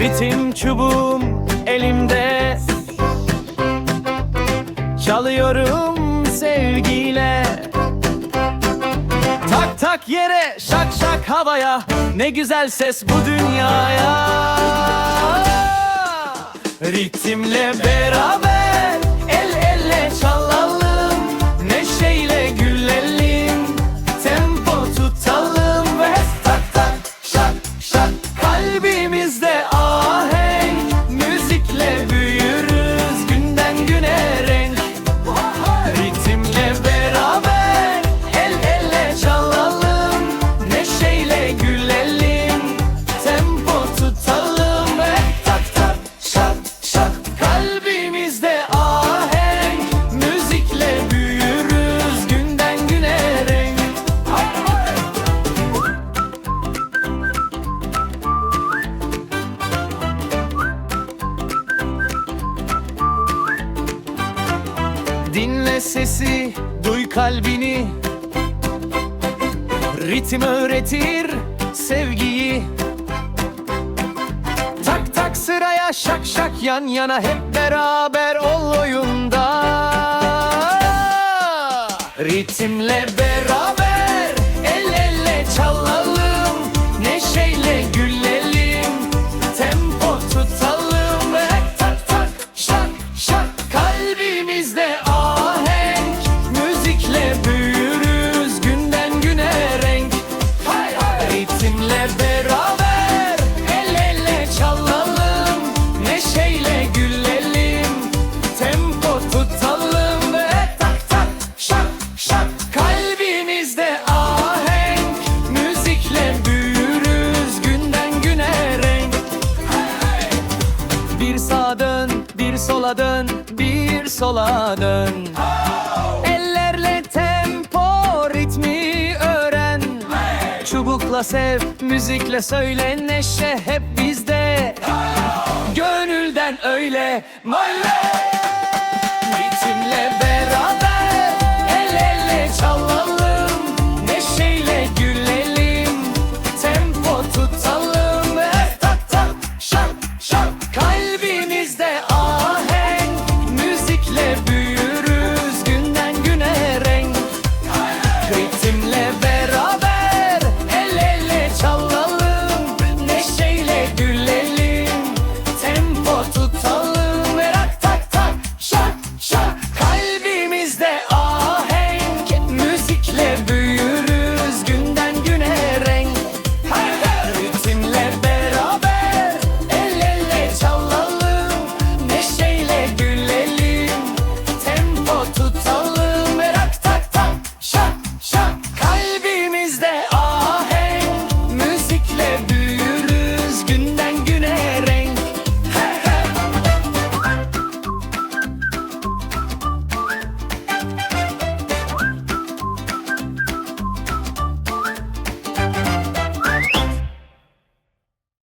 Ritim çubuğum elimde. Çalıyorum sevgiyle. Tak tak yere şak şak havaya. Ne güzel ses bu dünyaya. Ritimle beraber Dinle sesi, duy kalbini. Ritim öğretir sevgiyi. Tak tak sıraya şak şak yan yana Hep beraber ol oyunda. Ritimle beraber sola dön, bir sola dön. Ellerle tempo ritmi öğren. Çubukla sev, müzikle söyle, neşe hep bizde. Gönülden öyle, böyle.